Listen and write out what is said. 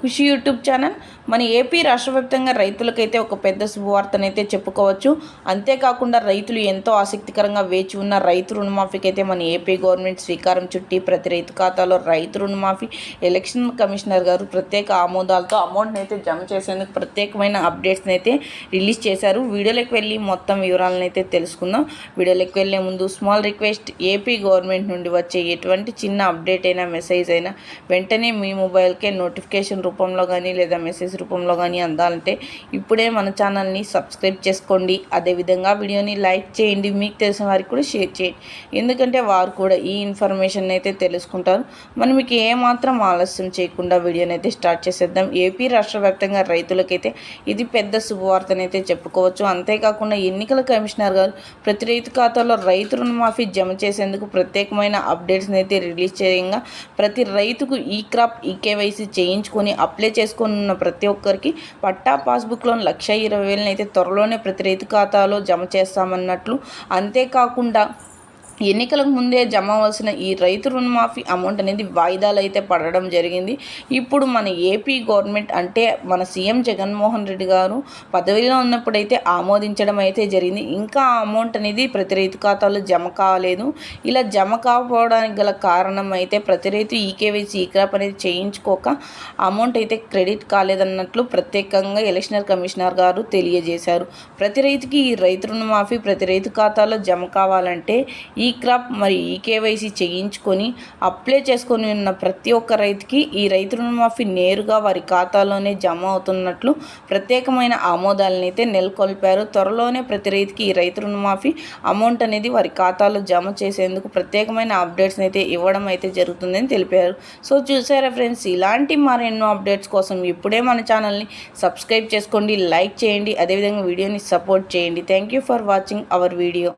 Khushi YouTube channel. మన AP రాష్ట్ర వ్యాప్తంగా రైతులకైతే ఒక పెద్ద శుభవార్తనైతే చెప్పుకోవచ్చు. అంతేకాకుండా రైతులు ఎంతో ఆసక్తికరంగా వేచి ఉన్న రైతు రుణమాఫీకి అయితే మన ఏపీ గవర్నమెంట్ శ్రీకారం చుట్టి ప్రతి రైతు ఖాతాలో రైతు రుణమాఫీ ఎలక్షన్ కమిషనర్ గారు ప్రత్యేక ఆమోదాలతో అమౌంట్ని అయితే జమ చేసేందుకు ప్రత్యేకమైన అప్డేట్స్ని అయితే రిలీజ్ చేశారు. వీడియోలోకి వెళ్ళి మొత్తం వివరాలను అయితే తెలుసుకుందాం. వీడియోలోకి వెళ్ళే ముందు స్మాల్ రిక్వెస్ట్ ఏపీ గవర్నమెంట్ నుండి వచ్చే ఎటువంటి చిన్న అప్డేట్ అయినా మెసేజ్ అయినా వెంటనే మీ మొబైల్కే నోటిఫికేషన్ రూపంలో కానీ లేదా మెసేజ్ రూపంలో కానీ అందాలంటే ఇప్పుడే మన ఛానల్ని సబ్స్క్రైబ్ చేసుకోండి. అదేవిధంగా వీడియోని లైక్ చేయండి. మీకు తెలిసిన వారికి కూడా షేర్ చేయండి. ఎందుకంటే వారు కూడా ఈ ఇన్ఫర్మేషన్ అయితే తెలుసుకుంటారు. మనం మీకు ఏమాత్రం ఆలస్యం చేయకుండా వీడియోని అయితే స్టార్ట్ చేసేద్దాం. ఏపీ రాష్ట్ర వ్యాప్తంగా రైతులకైతే ఇది పెద్ద శుభవార్తనైతే చెప్పుకోవచ్చు. అంతేకాకుండా ఎన్నికల కమిషనర్ గారు ప్రతి రైతు ఖాతాలో రైతు రుణమాఫీ జమ చేసేందుకు ప్రత్యేకమైన అప్డేట్స్ని అయితే రిలీజ్ చేయంగా ప్రతి రైతుకు ఈ క్రాప్ ఈ కేవైసీ చేయించుకొని అప్లై చేసుకున్న ప్రతి ఒక్కరికి పట్టా పాస్బుక్లోని లక్ష ఇరవై వేలని అయితే త్వరలోనే ప్రతి రైతు ఖాతాలో జమ చేస్తామన్నట్లు. అంతేకాకుండా ఎన్నికలకు ముందే జమ అవ్వాల్సిన ఈ రైతు రుణమాఫీ అమౌంట్ అనేది వాయిదాలు అయితే పడడం జరిగింది. ఇప్పుడు మన ఏపీ గవర్నమెంట్ అంటే మన సీఎం జగన్మోహన్ రెడ్డి గారు పదవిలో ఉన్నప్పుడైతే ఆమోదించడం అయితే జరిగింది. ఇంకా అమౌంట్ అనేది ప్రతి రైతు ఖాతాలో జమ కాలేదు. ఇలా జమ కాకపోవడానికి గల కారణం అయితే ప్రతి రైతు ఈకేవైసీ ఈక్రాప్ అనేది చేయించుకోక అమౌంట్ అయితే క్రెడిట్ కాలేదన్నట్లు ప్రత్యేకంగా ఎలక్షనర్ కమిషనర్ గారు తెలియజేశారు. ప్రతి రైతుకి ఈ రైతు రుణమాఫీ ప్రతి రైతు ఖాతాలో జమ కావాలంటే ఈ ఈ క్రాప్ మరి ఈ కేవైసీ చేయించుకొని అప్లై చేసుకొని ఉన్న ప్రతి ఒక్క రైతుకి ఈ రైతు రుణమాఫీ నేరుగా వారి ఖాతాలోనే జమ అవుతున్నట్లు ప్రత్యేకమైన ఆమోదాలను అయితే నెలకొల్పారు. త్వరలోనే ప్రతి రైతుకి ఈ రైతు రుణమాఫీ అమౌంట్ అనేది వారి ఖాతాలో జమ చేసేందుకు ప్రత్యేకమైన అప్డేట్స్ని అయితే ఇవ్వడం అయితే జరుగుతుందని తెలిపారు. సో చూసారా ఫ్రెండ్స్ ఇలాంటి మరెన్నో అప్డేట్స్ కోసం ఇప్పుడే మన ఛానల్ని సబ్స్క్రైబ్ చేసుకోండి లైక్ చేయండి అదేవిధంగా వీడియోని సపోర్ట్ చేయండి. Thank you for watching our video.